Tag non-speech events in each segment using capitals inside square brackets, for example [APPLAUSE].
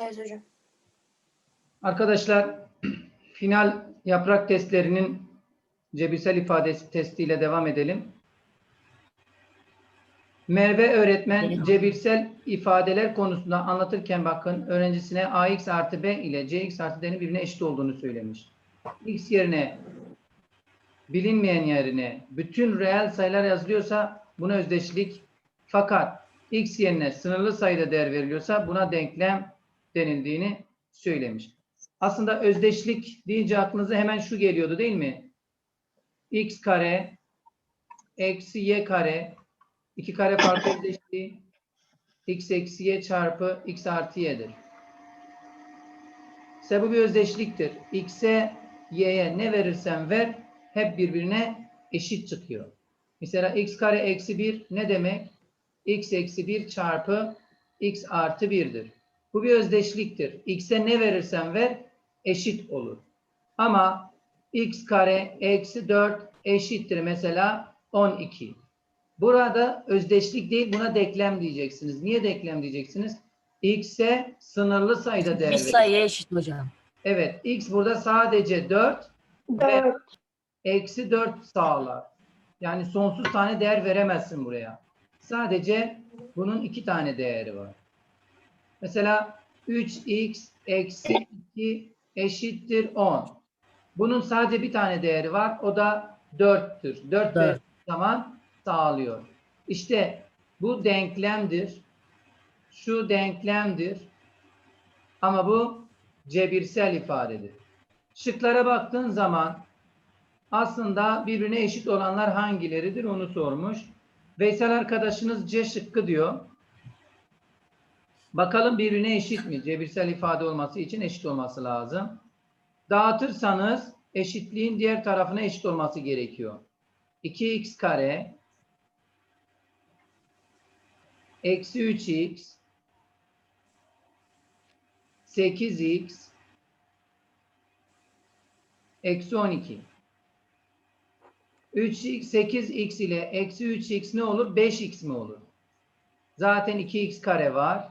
Evet hocam. Arkadaşlar final yaprak testlerinin cebirsel ifadesi testiyle devam edelim. Merve öğretmen cebirsel ifadeler konusunda anlatırken bakın öğrencisine ax artı b ile cx artı d'nin birbirine eşit olduğunu söylemiş. x yerine bilinmeyen yerine bütün reel sayılar yazılıyorsa buna özdeşlik fakat x yerine sınırlı sayıda değer veriliyorsa buna denklem denildiğini söylemiş. Aslında özdeşlik deyince aklınıza hemen şu geliyordu değil mi? x kare eksi y kare iki kare farkı özdeşliği x eksi y çarpı x artı y'dir. İşte bu bir özdeşliktir. x'e y'ye ne verirsen ver hep birbirine eşit çıkıyor. Mesela x kare eksi 1 ne demek? x eksi 1 çarpı x artı 1'dir. Bu bir özdeşliktir. X'e ne verirsen ver eşit olur. Ama x kare eksi 4 eşittir mesela 12. Burada özdeşlik değil buna denklem diyeceksiniz. Niye denklem diyeceksiniz? X'e sınırlı sayıda değer Bir sayıya eşit hocam. Evet x burada sadece 4 ve eksi 4 sağlar. Yani sonsuz tane değer veremezsin buraya. Sadece bunun iki tane değeri var. Mesela 3x eksi 2 eşittir 10. Bunun sadece bir tane değeri var. O da 4'tür. 4 Dört. verdiği zaman sağlıyor. İşte bu denklemdir. Şu denklemdir. Ama bu cebirsel ifadedir. Şıklara baktığın zaman aslında birbirine eşit olanlar hangileridir onu sormuş. Veysel arkadaşınız C şıkkı diyor. Bakalım birbirine eşit mi? Cebirsel ifade olması için eşit olması lazım. Dağıtırsanız eşitliğin diğer tarafına eşit olması gerekiyor. 2x kare eksi 3x 8x eksi 12. 3x 8x ile eksi 3x ne olur? 5x mi olur? Zaten 2x kare var.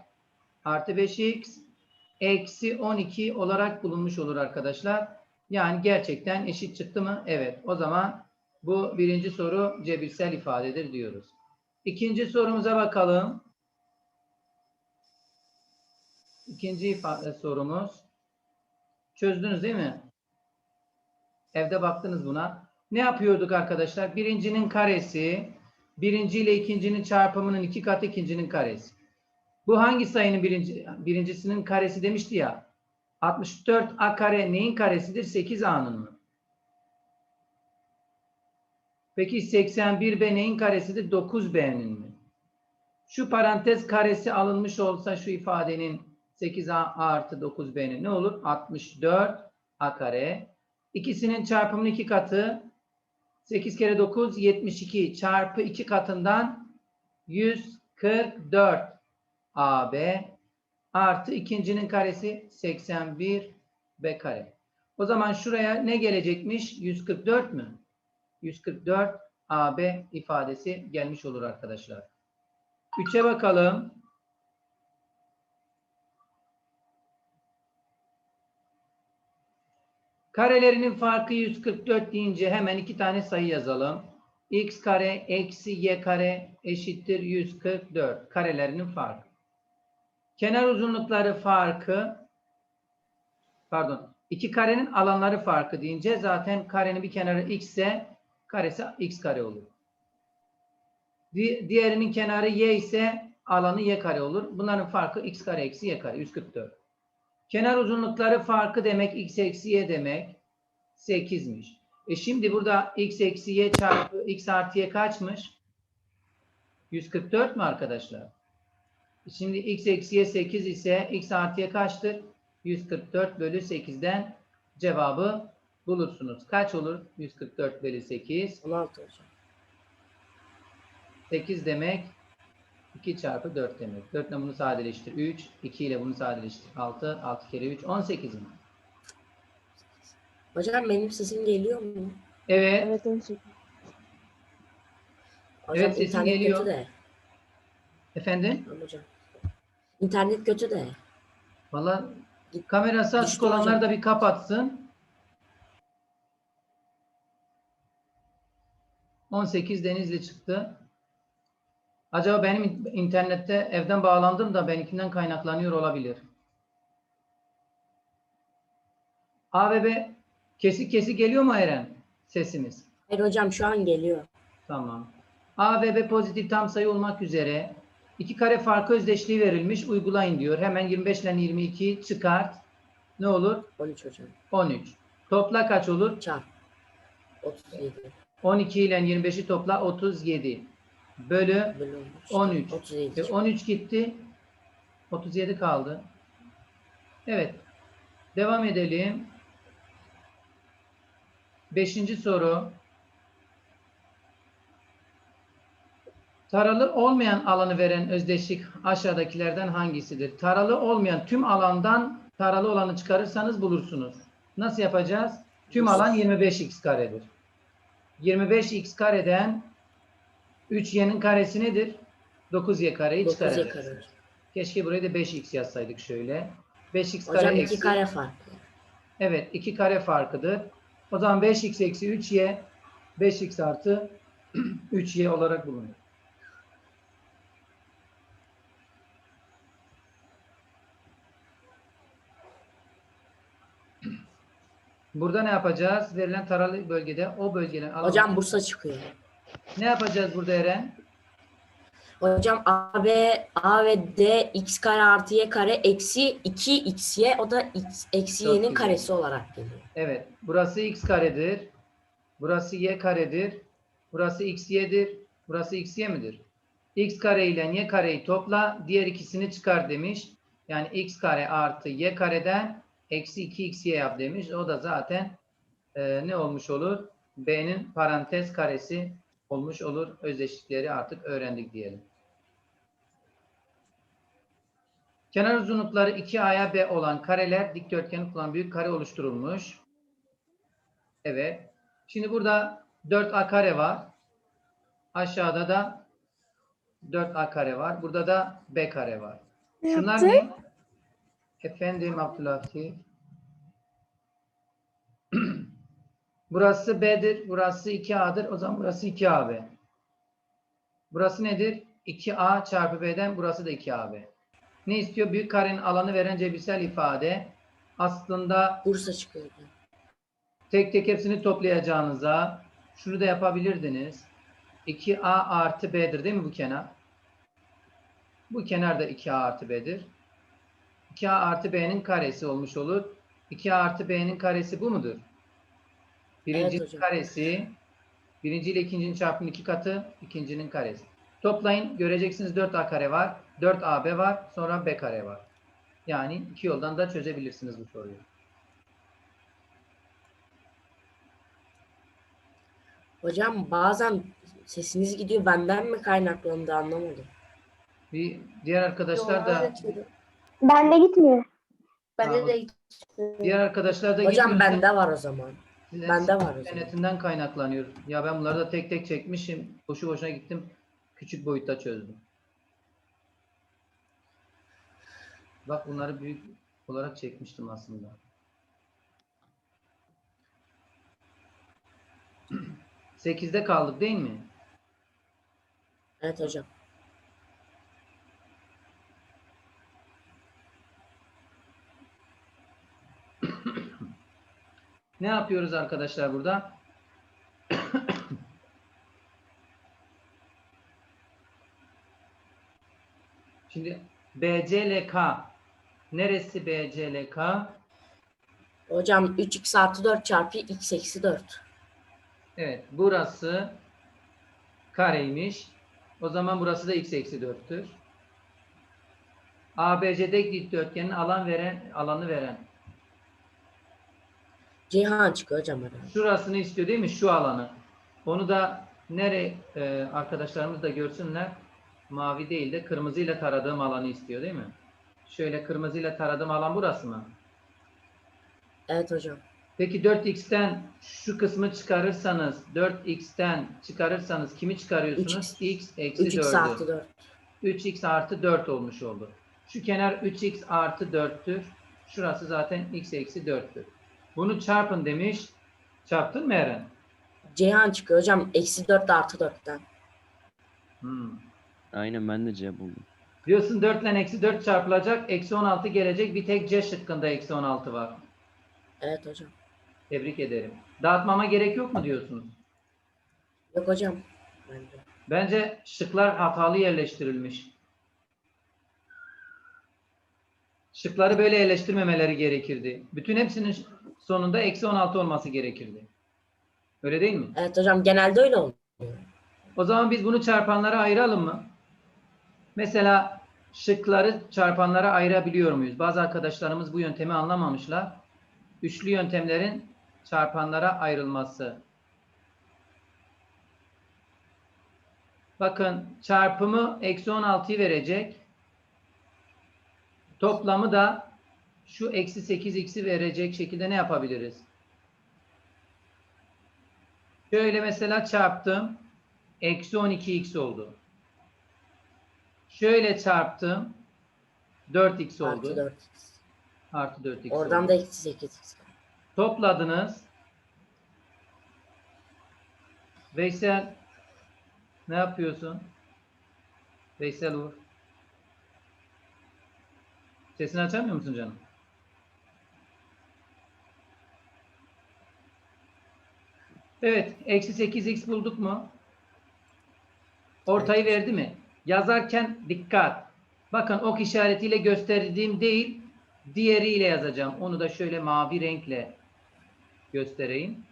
Artı 5x eksi 12 olarak bulunmuş olur arkadaşlar. Yani gerçekten eşit çıktı mı? Evet. O zaman bu birinci soru cebirsel ifadedir diyoruz. İkinci sorumuza bakalım. İkinci ifade sorumuz. Çözdünüz değil mi? Evde baktınız buna. Ne yapıyorduk arkadaşlar? Birincinin karesi, birinci ile ikincinin çarpımının iki katı ikincinin karesi. Bu hangi sayının birinci, birincisinin karesi demişti ya? 64 a kare neyin karesidir? 8 a'nın mı? Peki 81 b neyin karesidir? 9 b'nin mi? Şu parantez karesi alınmış olsa şu ifadenin 8a artı 9b'nin ne olur? 64 a kare. İkisinin çarpımının iki katı 8 kere 9 72 çarpı 2 katından 144 AB artı ikincinin karesi 81 B kare. O zaman şuraya ne gelecekmiş? 144 mü? 144 AB ifadesi gelmiş olur arkadaşlar. 3'e bakalım. Karelerinin farkı 144 deyince hemen iki tane sayı yazalım. x kare eksi y kare eşittir 144. Karelerinin farkı. Kenar uzunlukları farkı pardon iki karenin alanları farkı deyince zaten karenin bir kenarı x ise karesi x kare olur. Di- Diğerinin kenarı y ise alanı y kare olur. Bunların farkı x kare eksi y kare 144. Kenar uzunlukları farkı demek x eksi y demek 8'miş. E şimdi burada x eksi y çarpı x artı y kaçmış? 144 mü arkadaşlar? Şimdi x eksi y 8 ise x artı y kaçtır? 144 bölü 8'den cevabı bulursunuz. Kaç olur? 144 bölü 8. 16 hocam. 8 demek 2 çarpı 4 demek. 4 ile bunu sadeleştir. 3. 2 ile bunu sadeleştir. 6. 6 kere 3. 18 mi? Hocam benim sesim geliyor mu? Evet. Evet 18. Hocam Evet, sesin geliyor. Efendim? Hocam. İnternet kötü de. Valla kamerası açık Düştü olanlar hocam. da bir kapatsın. 18 Denizli çıktı. Acaba benim internette evden bağlandım da benimkinden kaynaklanıyor olabilir. A ve B kesik kesik geliyor mu Eren sesimiz? Hayır hocam şu an geliyor. Tamam. A ve B pozitif tam sayı olmak üzere iki kare farkı özdeşliği verilmiş. Uygulayın diyor. Hemen 25 ile 22 çıkart. Ne olur? 13 hocam. 13. Topla kaç olur? Çarp. 37. 12 ile 25'i topla 37. Bölü olmuş. 13. 37. E, 13 gitti. 37 kaldı. Evet. Devam edelim. Beşinci soru. Taralı olmayan alanı veren özdeşlik aşağıdakilerden hangisidir? Taralı olmayan tüm alandan taralı olanı çıkarırsanız bulursunuz. Nasıl yapacağız? Tüm alan 25x karedir. 25x kareden 3y'nin karesi nedir? 9y kareyi 9 çıkaracağız. kare. Keşke buraya da 5x yazsaydık şöyle. 5x kare Hocam eksi. 2 kare farklı. Evet, 2 kare farkıdır. O zaman 5x eksi 3y 5x artı [CLEARS THROAT] 3y olarak bulunuyor. Burada ne yapacağız? Verilen taralı bölgede o bölgenin alanı. Hocam Bursa çıkıyor. ne yapacağız burada Eren? Hocam A, B, A ve D x kare artı y kare eksi 2 xy o da x eksi Çok y'nin güzel. karesi olarak geliyor. Evet. Burası x karedir. Burası y karedir. Burası x y'dir. Burası x y midir? x kare ile y kareyi topla. Diğer ikisini çıkar demiş. Yani x kare artı y kareden eksi 2xy yap demiş. O da zaten e, ne olmuş olur? B'nin parantez karesi olmuş olur. Özdeşlikleri artık öğrendik diyelim. Kenar uzunlukları 2A'ya B olan kareler dikdörtgen kullanan büyük kare oluşturulmuş. Evet. Şimdi burada 4A kare var. Aşağıda da 4A kare var. Burada da B kare var. Şunlar ne? Efendim Abdülhatif. [CLEARS THROAT] burası B'dir. Burası 2A'dır. O zaman burası 2AB. Burası nedir? 2A çarpı B'den burası da 2AB. Ne istiyor? Büyük karenin alanı veren cebirsel ifade. Aslında Bursa çıkıyor. hocam. tek tek hepsini toplayacağınıza şunu da yapabilirdiniz. 2A artı B'dir değil mi bu kenar? Bu kenar da 2A artı B'dir. 2A artı B'nin karesi olmuş olur. 2A artı B'nin karesi bu mudur? Birincinin hocam. karesi, birinci ile ikincinin çarpımının iki katı, ikincinin karesi. Toplayın, göreceksiniz 4A kare var, 4AB var, sonra B kare var. Yani iki yoldan da çözebilirsiniz bu soruyu. Hocam bazen sesiniz gidiyor benden mi kaynaklandı anlamadım. Bir diğer arkadaşlar da Bende gitmiyor. Bende de diğer arkadaşlar da Hocam gitmiyorsa bende var o zaman. sizin bende var o zaman. internetinden kaynaklanıyor. Ya ben bunları da tek tek çekmişim. Boşu boşuna gittim. Küçük boyutta çözdüm. Bak bunları büyük olarak çekmiştim aslında. [CLEARS THROAT] Sekizde kaldık değil mi? Evet hocam. Ne yapıyoruz arkadaşlar burada? [COUGHS] Şimdi BCLK neresi BCLK? Hocam 3x artı 4 çarpı x eksi 4. Evet, burası kareymiş. O zaman burası da x eksi 4'tür. ABCD dikdörtgenin alan veren alanı veren. Cihan çıkıyor hocam herhalde. Şurasını istiyor değil mi? Şu alanı. Onu da nere e, arkadaşlarımız da görsünler. Mavi değil de kırmızıyla taradığım alanı istiyor değil mi? Şöyle kırmızıyla taradığım alan burası mı? Evet hocam. Peki 4x'ten şu kısmı çıkarırsanız 4x'ten çıkarırsanız kimi çıkarıyorsunuz? 3x. x eksi 3x 4'ü. artı 4. 3x artı 4 olmuş oldu. Şu kenar 3x artı 4'tür. Şurası zaten x eksi 4'tür. Bunu çarpın demiş. Çarptın mı Eren? Ceyhan çıkıyor hocam. Eksi 4 artı 4'ten. Hmm. Aynen ben de C buldum. Diyorsun 4 ile eksi 4 çarpılacak. Eksi 16 gelecek. Bir tek C şıkkında eksi 16 var. Evet hocam. Tebrik ederim. Dağıtmama gerek yok mu diyorsunuz? Yok hocam. Bence. Bence şıklar hatalı yerleştirilmiş. Şıkları böyle yerleştirmemeleri gerekirdi. Bütün hepsinin sonunda eksi 16 olması gerekirdi. Öyle değil mi? Evet hocam genelde öyle oluyor. O zaman biz bunu çarpanlara ayıralım mı? Mesela şıkları çarpanlara ayırabiliyor muyuz? Bazı arkadaşlarımız bu yöntemi anlamamışlar. Üçlü yöntemlerin çarpanlara ayrılması. Bakın çarpımı eksi 16'yı verecek. Toplamı da şu eksi 8x'i verecek şekilde ne yapabiliriz? Şöyle mesela çarptım. Eksi 12x oldu. Şöyle çarptım. 4x oldu. Artı 4. Artı 4x Oradan oldu. da eksi 8. Topladınız. Veysel ne yapıyorsun? Veysel Uğur. Sesini açamıyor musun canım? Evet. Eksi 8x bulduk mu? Ortayı verdi mi? Yazarken dikkat. Bakın ok işaretiyle gösterdiğim değil, diğeriyle yazacağım. Onu da şöyle mavi renkle göstereyim.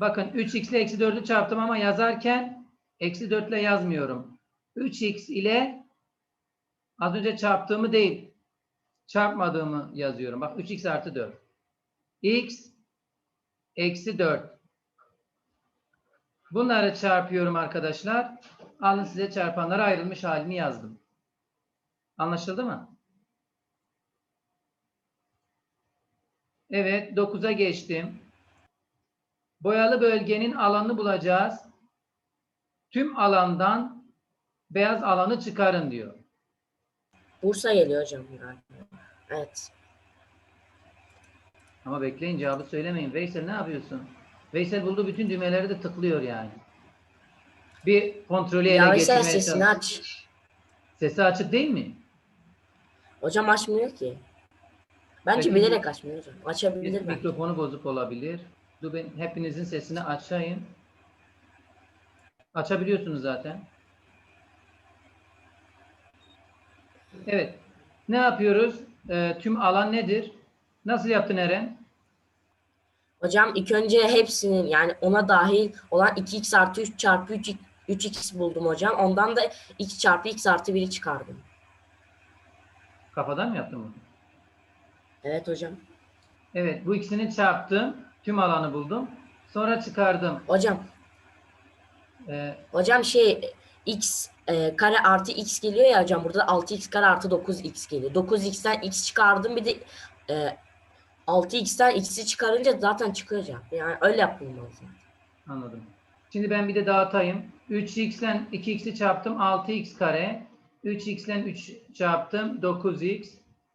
Bakın 3x ile eksi 4'ü çarptım ama yazarken eksi 4 ile yazmıyorum. 3x ile az önce çarptığımı değil, çarpmadığımı yazıyorum. Bak 3x artı 4. x eksi 4. Bunları çarpıyorum arkadaşlar. Alın size çarpanlara ayrılmış halini yazdım. Anlaşıldı mı? Evet, 9'a geçtim. Boyalı bölgenin alanını bulacağız. Tüm alandan beyaz alanı çıkarın diyor. Bursa geliyor hocam galiba. Evet. Ama bekleyin cevabı söylemeyin. Veysel ne yapıyorsun? Veysel bulduğu bütün düğmeleri de tıklıyor yani. Bir kontrolü ele Ya sen geçirmeye sesini aç. Sesi açık değil mi? Hocam açmıyor ki. Bence Peki. bilerek açmıyor hocam. Açabilir mi? mikrofonu bozuk olabilir. Dur ben hepinizin sesini açayım. Açabiliyorsunuz zaten. Evet. Ne yapıyoruz? Ee, tüm alan nedir? Nasıl yaptın Eren? Hocam ilk önce hepsinin yani ona dahil olan 2x artı 3 çarpı 3, 3x buldum hocam. Ondan da x çarpı x artı 1'i çıkardım. Kafadan mı yaptın bunu? Evet hocam. Evet. Bu ikisini çarptım. Tüm alanı buldum. Sonra çıkardım. Hocam Ee, hocam şey x e, kare artı x geliyor ya hocam burada da 6x kare artı 9x geliyor. 9x'ten x çıkardım bir de e, 6x'ten x'i çıkarınca zaten hocam. Yani öyle yapılmaz. Anladım. Şimdi ben bir de dağıtayım. 3x'den 2x'i çarptım 6x kare. 3x'den 3 çarptım 9x.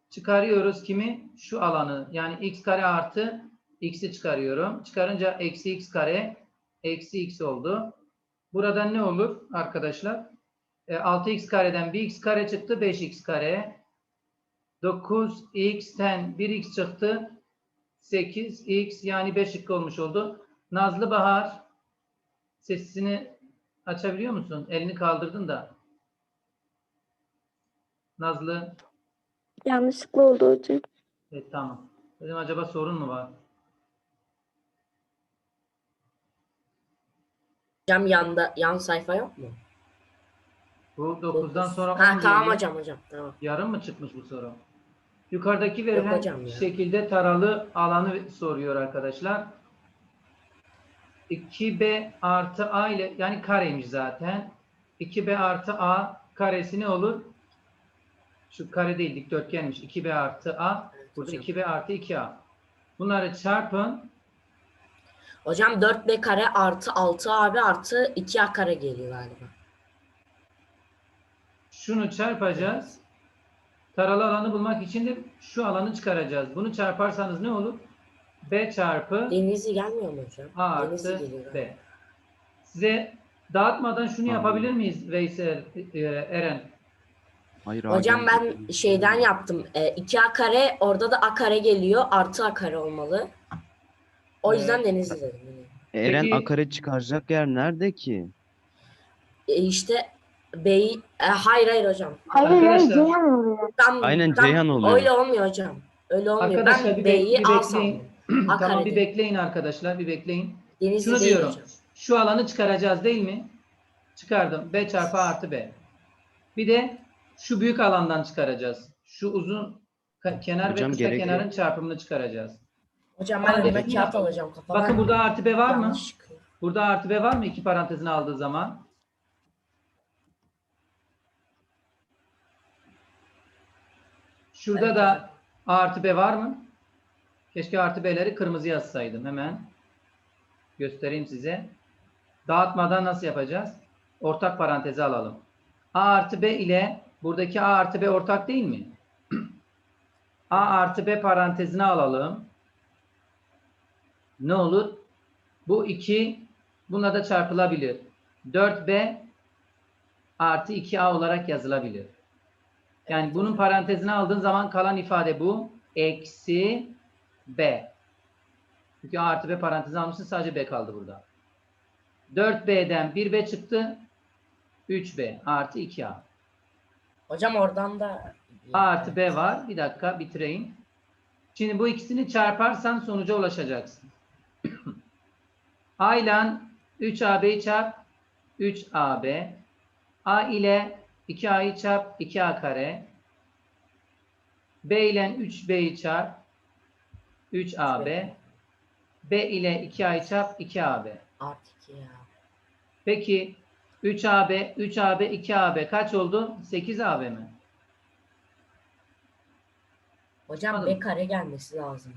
Çıkarıyoruz kimi? Şu alanı. Yani x kare artı x'i çıkarıyorum. Çıkarınca eksi x kare eksi x oldu. Buradan ne olur arkadaşlar? E, 6x kareden 1x kare çıktı 5x kare. 9x'ten 1x çıktı 8x yani 5 şıkkı olmuş oldu. Nazlı Bahar sesini açabiliyor musun? Elini kaldırdın da. Nazlı. Yanlışlıkla oldu hocam. Evet tamam. Dedim acaba sorun mu var? Hocam yanda yan sayfa yok mu? Bu 9'dan sonra 10 Ha tamam geliyor. hocam hocam tamam. Yarım mı çıkmış bu soru? Yukarıdaki verilen şekilde taralı alanı soruyor arkadaşlar. 2b artı a ile yani kareymiş zaten. 2b artı a karesi ne olur? Şu kare değil dikdörtgenmiş. 2b artı a. Burada hocam. 2b artı 2a. Bunları çarpın. Hocam 4b kare artı 6 abi artı 2a kare geliyor galiba. Şunu çarpacağız. Taralı alanı bulmak için de şu alanı çıkaracağız. Bunu çarparsanız ne olur? B çarpı Denizli gelmiyor mu hocam? A Denizli artı geliyor. B. Size dağıtmadan şunu Tamam. yapabilir miyiz Veysel, e, Eren? Hayır Hocam abi. ben şeyden yaptım. E, 2A kare orada da A kare geliyor. Artı A kare olmalı. O yüzden Evet. Denizli dedim. Eren Peki- akare çıkaracak yer nerede ki? E, işte B'yi... E, hayır hayır hocam. Hayır hayır Arkadaşlar- Ceyhan oluyor. Tam, Aynen tam Ceyhan oluyor. Öyle olmuyor hocam. Öyle olmuyor. Arkadaşlar ben bir, bek- B'yi bir bekleyin. sandım. [CLEARS THROAT] Tamam bir bekleyin arkadaşlar, bir bekleyin. Denizli Şunu değil diyorum. hocam. Şu alanı çıkaracağız değil mi? Çıkardım. B çarpı A artı B. Bir de şu büyük alandan çıkaracağız. Şu uzun ka- kenar Hocam ve kısa gerek yok. kenarın çarpımını çıkaracağız. Hocam ben Hadi. önüme kağıt alacağım kafadan. Bakın burada artı B var mı? Yanlış çıkıyor. Burada artı B var mı iki parantezini aldığı zaman? Şurada Evet. da A artı B var mı? Keşke artı B'leri kırmızı yazsaydım. Hemen göstereyim size. Dağıtmadan nasıl yapacağız? Ortak parantezi alalım. A artı B ile buradaki A artı B ortak değil mi? [CLEARS THROAT] A artı B parantezine alalım. Ne olur? Bu 2 buna da çarpılabilir. 4B artı 2A olarak yazılabilir. Yani bunun parantezine aldığın zaman kalan ifade bu. Eksi B. Çünkü A artı B parantezine almışsın sadece B kaldı burada. 4B'den 1B çıktı. 3B artı 2A. Hocam oradan da A artı B var. Bir dakika bitireyim. Şimdi bu ikisini çarparsan sonuca ulaşacaksın. [CLEARS THROAT] A ile 3AB'yi çarp 3AB. A ile 2A'yı çarp 2A kare. B ile 3B'yi çarp 3AB. B ile 2A'yı çarp 2AB. Artık ya. Peki 3AB, 3AB, 2AB kaç oldu? 8AB mi? Hocam Anladım. B kare gelmesi lazım.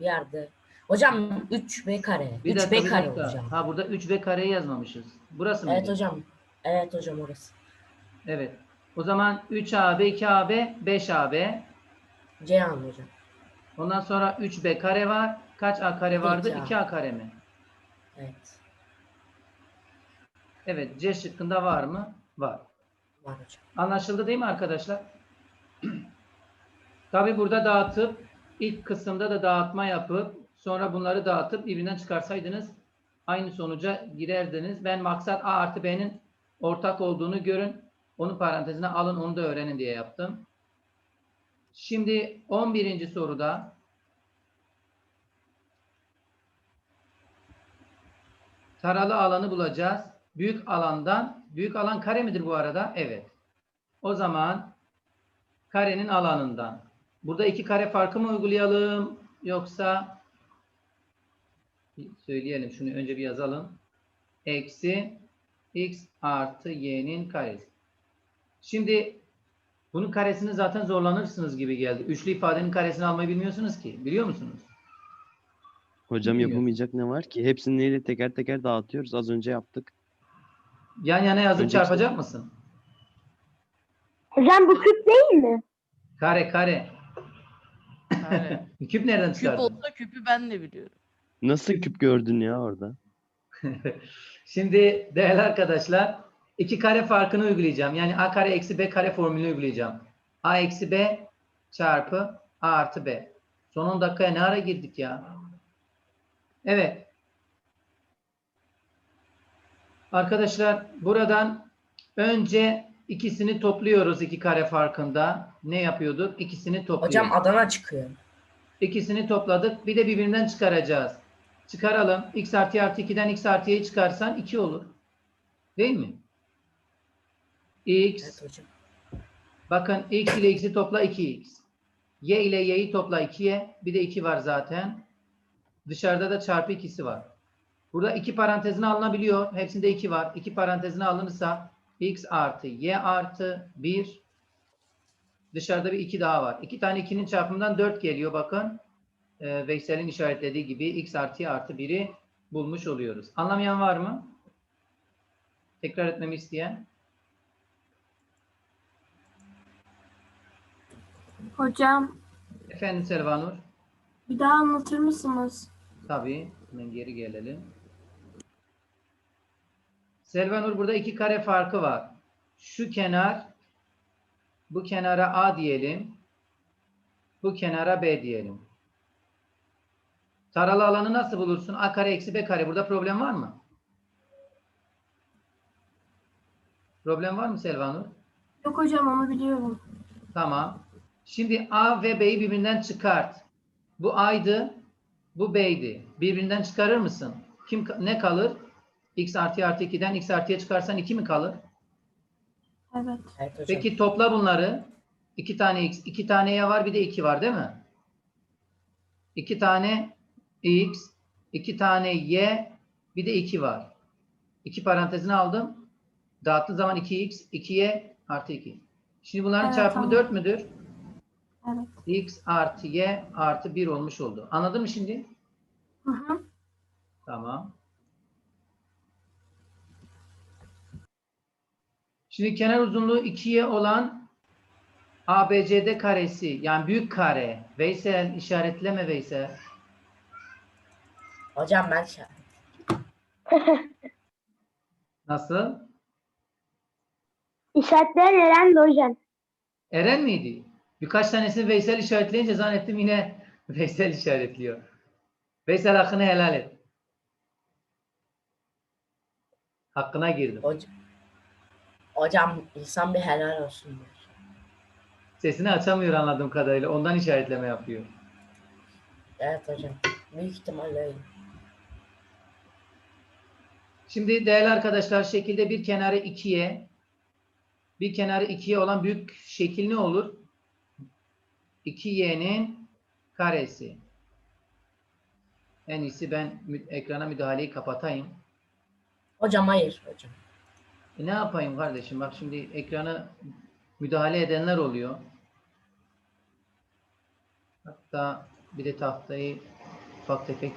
Bir yerde. Hocam 3 B kare. Bir 3 dakika, bir kare dakika. hocam. Ha burada 3 ve kareyi yazmamışız. Burası mı? Evet hocam. Evet hocam orası. Evet. O zaman 3AB, 2AB, 5AB. Ceyhan hocam. Ondan sonra 3B kare var. Kaç A kare vardı? 2A. 2A kare mi? Evet. Evet. C şıkkında var mı? Var. Var hocam. Anlaşıldı değil mi arkadaşlar? [CLEARS THROAT] Tabi burada dağıtıp ilk kısımda da dağıtma yapıp sonra bunları dağıtıp birbirinden çıkarsaydınız aynı sonuca girerdiniz. Ben maksat A artı B'nin ortak olduğunu görün. Onun parantezine alın onu da öğrenin diye yaptım. Şimdi 11. soruda taralı alanı bulacağız. Büyük alandan, büyük alan kare midir bu arada? Evet. O zaman karenin alanından. Burada iki kare farkı mı uygulayalım yoksa söyleyelim şunu önce bir yazalım. Eksi x artı y'nin karesi. Şimdi bunun karesini zaten zorlanırsınız gibi geldi. Üçlü ifadenin karesini almayı bilmiyorsunuz ki. Biliyor musunuz? Hocam Bilmiyorum. yapamayacak ne var ki? Hepsini neyle teker teker dağıtıyoruz. Az önce yaptık. Yan yana yazıp Önceki- çarpacak mısın? Hocam bu küp değil mi? Kare kare. Yani [LAUGHS] Küp nereden küp çıkardın? olsa küpü ben de biliyorum. Nasıl küp gördün ya orada? [LAUGHS] Şimdi değerli arkadaşlar iki kare farkını uygulayacağım. Yani a kare eksi b kare formülünü uygulayacağım. a eksi b çarpı a artı b. Son 10 dakikaya ne ara girdik ya? Evet. Arkadaşlar buradan önce ikisini topluyoruz iki kare farkında. Ne yapıyorduk? İkisini topluyoruz. Hocam Adana çıkıyor. İkisini topladık. Bir de birbirinden çıkaracağız. Çıkaralım. x artı y artı 2'den x artı y'yi çıkarsan 2 olur. Değil mi? X. Evet hocam. Bakın x ile x'i topla 2x. y ile y'yi topla 2y. Bir de 2 var zaten. Dışarıda da çarpı ikisi var. Burada iki parantezine alınabiliyor. Hepsinde 2 var. İki parantezine alınırsa x artı y artı 1 Dışarıda bir 2 daha var. 2 tane 2'nin çarpımından 4 geliyor bakın. Ee, Veysel'in işaretlediği gibi x artı y artı 1'i bulmuş oluyoruz. Anlamayan var mı? Tekrar etmemi isteyen? Hocam Efendim Selvanur? bir daha anlatır mısınız? Tabii. Hemen geri gelelim. Selvanur burada iki kare farkı var. Şu kenar bu kenara A diyelim. Bu kenara B diyelim. Taralı alanı nasıl bulursun? A kare eksi B kare. Burada problem var mı? Problem var mı Selvanur? Yok hocam onu biliyorum. Tamam. Şimdi A ve B'yi birbirinden çıkart. Bu A'ydı, bu B'ydi. Birbirinden çıkarır mısın? Kim ne kalır? X artı artı 2'den X artıya çıkarsan 2 mi kalır? Evet. Evet hocam. Peki topla bunları. 2 tane X, 2 tane Y var bir de 2 var değil mi? 2 tane X, 2 tane Y, bir de 2 var. 2 parantezini aldım. Dağıttığım zaman 2X, 2Y artı 2. Şimdi bunların Evet, çarpımı tamam. 4 müdür? Evet. x artı y artı 1 olmuş oldu. Anladın mı şimdi? Hı hı. Tamam. Şimdi kenar uzunluğu 2y olan ABCD karesi yani büyük kare. Veysel işaretleme Veysel. Hocam ben şey- [LAUGHS] Nasıl? İşaretler Eren hocam. Eren miydi? Birkaç tanesini Veysel işaretleyince zannettim yine [LAUGHS] Veysel işaretliyor. Veysel hakkını helal et. Hakkına girdim. hocam. Hocam insan bir helal olsun. der. Sesini açamıyor anladığım kadarıyla. Ondan işaretleme yapıyor. Evet hocam. Büyük ihtimalle öyle. Şimdi değerli arkadaşlar şekilde bir kenarı ikiye bir kenarı ikiye olan büyük şekil ne olur? 2y'nin karesi. En iyisi ben ekrana müdahaleyi kapatayım. Hocam hayır hocam. E ne yapayım kardeşim? Bak şimdi ekrana müdahale edenler oluyor. Hatta bir de tahtayı ufak tefek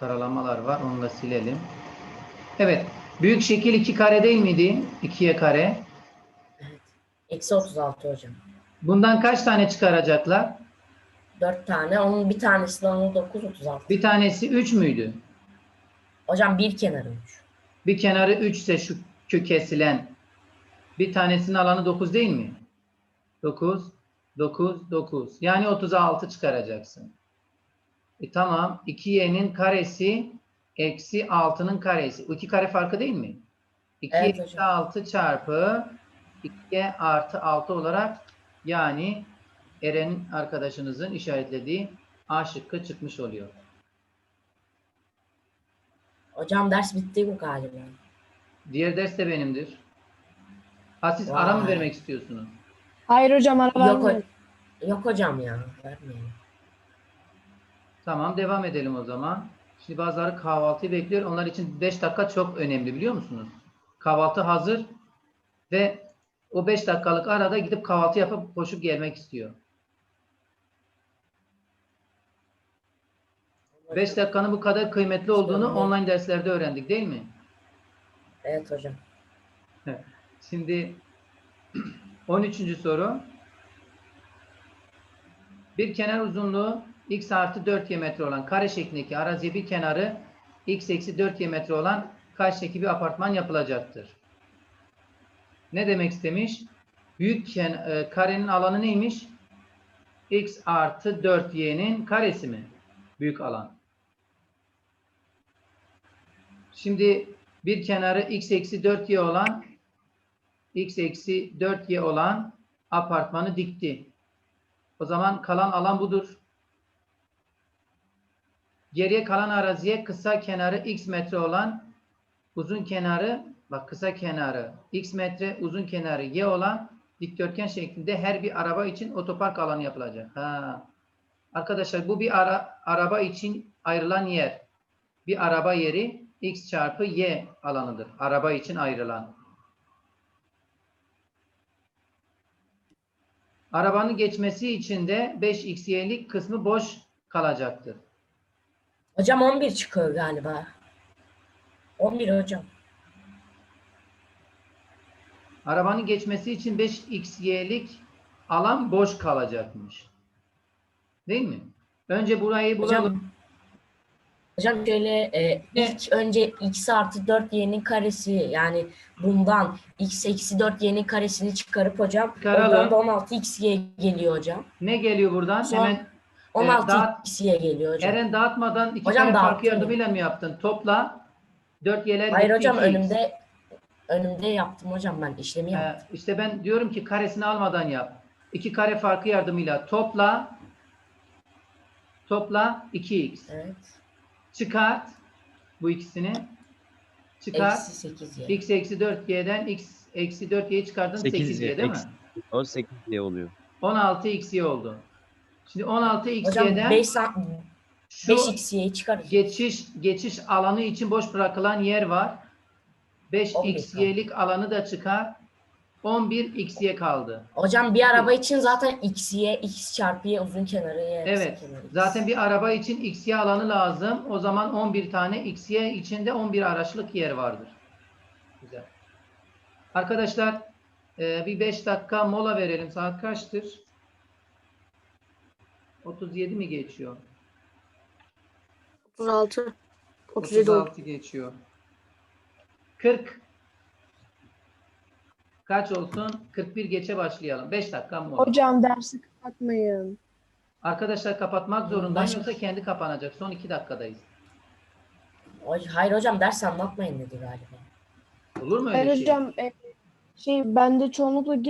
karalamalar var. Onu da silelim. Evet. Büyük şekil iki kare değil miydi? 2'ye kare. Eksi 36 hocam. Bundan kaç tane çıkaracaklar? 4 tane. Onun bir tanesi de onun 9 36. Bir tanesi 3 müydü? Hocam bir kenarı 3. Bir kenarı 3 ise şu kök kesilen bir tanesinin alanı 9 değil mi? 9, 9, 9. Yani 36 çıkaracaksın. E tamam. 2y'nin karesi eksi 6'nın karesi. Bu iki kare farkı değil mi? 2 Evet eksi hocam. 6 çarpı 2 artı 6 olarak yani Eren'in arkadaşınızın işaretlediği A şıkkı çıkmış oluyor. Hocam ders bitti bu galiba. Diğer ders de benimdir. Ha siz ara mı Vay. vermek istiyorsunuz? Hayır hocam ara Yok, ho- yok hocam ya. Vermeyin. Tamam devam edelim o zaman. Şimdi bazıları kahvaltıyı bekliyor. Onlar için 5 dakika çok önemli biliyor musunuz? Kahvaltı hazır ve o 5 dakikalık arada gidip kahvaltı yapıp koşup gelmek istiyor. 5 dakikanın bu kadar kıymetli olduğunu online derslerde öğrendik değil mi? Evet hocam. Şimdi 13. soru. Bir kenar uzunluğu x artı 4y metre olan kare şeklindeki araziye bir kenarı x eksi 4y metre olan karşıdaki bir apartman yapılacaktır. Ne demek istemiş? Büyük e, karenin alanı neymiş? x artı 4y'nin karesi mi? Büyük alan. Şimdi bir kenarı x eksi 4y olan x eksi 4y olan apartmanı dikti. O zaman kalan alan budur. Geriye kalan araziye kısa kenarı x metre olan uzun kenarı bak kısa kenarı x metre uzun kenarı y olan dikdörtgen şeklinde her bir araba için otopark alanı yapılacak. Ha. Arkadaşlar bu bir ara, araba için ayrılan yer. Bir araba yeri x çarpı y alanıdır. Araba için ayrılan. Arabanın geçmesi için de 5xy'lik kısmı boş kalacaktır. Hocam 11 çıkıyor galiba. 11 hocam. Arabanın geçmesi için 5xy'lik alan boş kalacakmış. Değil mi? Önce burayı bulalım. Hocam, hocam şöyle e, ilk önce x artı 4y'nin karesi yani bundan x eksi 4y'nin karesini çıkarıp hocam Çıkaralım. ondan da 16xy geliyor hocam. Ne geliyor buradan? Son- Hemen 16xy geliyor hocam. Eren dağıtmadan iki Hocam tane farkı dağıttım. yardımıyla mı yaptın? Topla. 4 y'ler Hayır hocam 2x. önümde önümde yaptım hocam ben işlemi Ee, yaptım. işte ben diyorum ki karesini almadan yap. İki kare farkı yardımıyla topla. Topla 2x. Evet. Çıkart bu ikisini. Çıkart. Eksi 8y. x eksi 4y'den x eksi 4y'yi çıkardın 8y, 8y değil mi? eksi- O 8 diye oluyor. 16xy oldu. Şimdi Hocam 16xy'den 5 şu 5xy'yi çıkar. geçiş geçiş alanı için boş bırakılan yer var. 5xy'lik alanı da çıkar. 11xy kaldı. Hocam bir araba için zaten x'ye x çarpı y uzun kenarı y kısa Evet. kenarı x. Zaten bir araba için xy alanı lazım. O zaman 11 tane xy içinde 11 araçlık yer vardır. Güzel. Arkadaşlar e, bir 5 dakika mola verelim. Saat kaçtır? 37 mi geçiyor? 36. 37 oldu. 36 geçiyor. 40 kaç olsun? 41 geçe başlayalım. 5 dakika mola. Hocam dersi kapatmayın. Arkadaşlar kapatmak zorundayım Başka- yoksa kendi kapanacak. Son 2 dakikadayız. Hayır hocam ders anlatmayın dedi galiba. Olur mu öyle Hayır şey? hocam e, şey bende çoğunlukla gir